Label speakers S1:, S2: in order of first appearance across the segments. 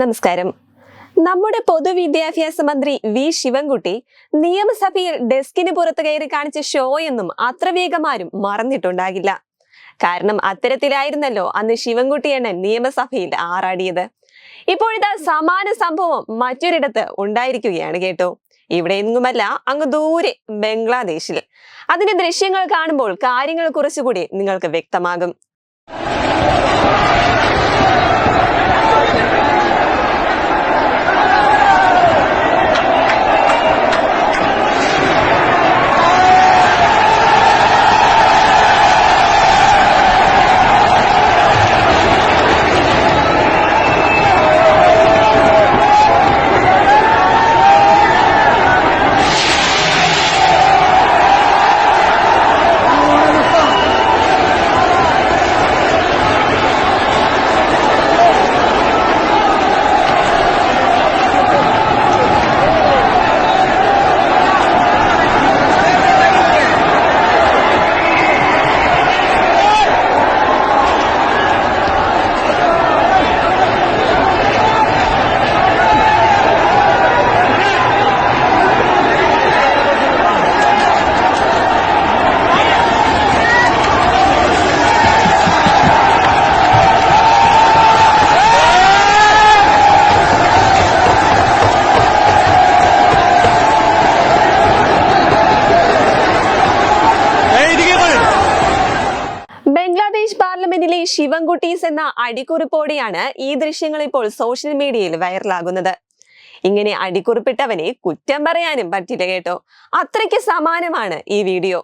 S1: നമസ്കാരം. നമ്മുടെ പൊതുവിദ്യാഭ്യാസ മന്ത്രി വി ശിവൻകുട്ടി നിയമസഭയിൽ ഡെസ്കിന് പുറത്ത് കയറി കാണിച്ച എന്നും അത്ര വേഗമാരും മറന്നിട്ടുണ്ടാകില്ല. കാരണം അത്തരത്തിലായിരുന്നല്ലോ അന്ന് ശിവൻകുട്ടി അണ്ണൻ നിയമസഭയിൽ ആറാടിയത്. ഇപ്പോഴത്തെ സമാന സംഭവം മറ്റൊരിടത്ത് ഉണ്ടായിരിക്കുകയാണ് കേട്ടോ. ഇവിടെ എങ്ങുമല്ല അങ്ങ് ദൂരെ ബംഗ്ലാദേശിൽ. അതിന്റെ ദൃശ്യങ്ങൾ കാണുമ്പോൾ കാര്യങ്ങൾ കുറച്ചുകൂടി നിങ്ങൾക്ക് വ്യക്തമാകും. ബംഗ്ലാദേശ് പാർലമെന്റിലെ ശിവൻകുട്ടീസ് എന്ന അടിക്കുറിപ്പോടെയാണ് ഈ ദൃശ്യങ്ങൾ ഇപ്പോൾ സോഷ്യൽ മീഡിയയിൽ വൈറലാകുന്നത്. ഇങ്ങനെ അടിക്കുറിപ്പിട്ടവനെ കുറ്റം പറയാനും പറ്റില്ല കേട്ടോ. അത്രയ്ക്ക് സമാനമാണ് ഈ വീഡിയോ.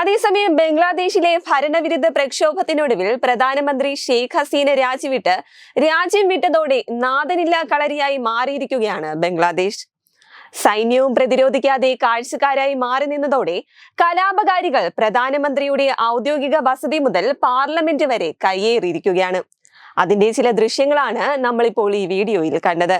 S1: അതേസമയം ബംഗ്ലാദേശിലെ ഭരണവിരുദ്ധ പ്രക്ഷോഭത്തിനൊടുവിൽ പ്രധാനമന്ത്രി ഷെയ്ഖ് ഹസീന രാജിവിട്ട് രാജ്യം വിട്ടതോടെ നാദനില്ലാ കളരിയായി മാറിയിരിക്കുകയാണ് ബംഗ്ലാദേശ്. സൈന്യവും പ്രതിരോധിക്കാതെ കാഴ്ചക്കാരായി മാറി നിന്നതോടെ കലാപകാരികൾ പ്രധാനമന്ത്രിയുടെ ഔദ്യോഗിക വസതി മുതൽ പാർലമെന്റ് വരെ കയ്യേറിയിരിക്കുകയാണ്. അതിന്റെ ചില ദൃശ്യങ്ങളാണ് നമ്മളിപ്പോൾ ഈ വീഡിയോയിൽ കണ്ടത്.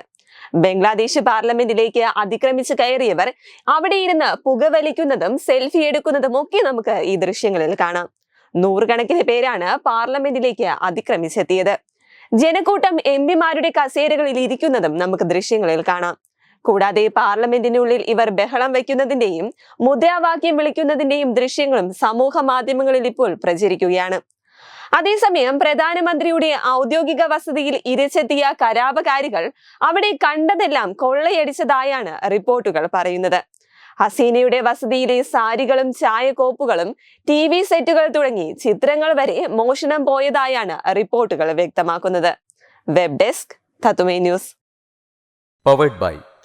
S1: ബംഗ്ലാദേശ് പാർലമെന്റിലേക്ക് അതിക്രമിച്ച് കയറിയവർ അവിടെ ഇരുന്ന് പുകവലിക്കുന്നതും സെൽഫി എടുക്കുന്നതും ഒക്കെ നമുക്ക് ഈ ദൃശ്യങ്ങളിൽ കാണാം. നൂറുകണക്കിന് പേരാണ് പാർലമെന്റിലേക്ക് അതിക്രമിച്ചെത്തിയത്. ജനക്കൂട്ടം എം പിമാരുടെ കസേരകളിൽ ഇരിക്കുന്നതും നമുക്ക് ദൃശ്യങ്ങളിൽ കാണാം. കൂടാതെ പാർലമെന്റിനുള്ളിൽ ഇവർ ബഹളം വയ്ക്കുന്നതിന്റെയും മുദ്രാവാക്യം വിളിക്കുന്നതിന്റെയും ദൃശ്യങ്ങളും സമൂഹ മാധ്യമങ്ങളിൽ ഇപ്പോൾ പ്രചരിക്കുകയാണ്. അതേസമയം പ്രധാനമന്ത്രിയുടെ ഔദ്യോഗിക വസതിയിൽ ഇരച്ചെത്തിയ കലാപകാരികൾ അവിടെ കണ്ടതെല്ലാം കൊള്ളയടിച്ചതായാണ് റിപ്പോർട്ടുകൾ പറയുന്നത്. ഹസീനയുടെ വസതിയിലെ സാരികളും ചായക്കോപ്പുകളും ടി വി സെറ്റുകൾ തുടങ്ങി ചിത്രങ്ങൾ വരെ മോഷണം പോയതായാണ് റിപ്പോർട്ടുകൾ വ്യക്തമാക്കുന്നത്. Web desk തത്തുമേ news.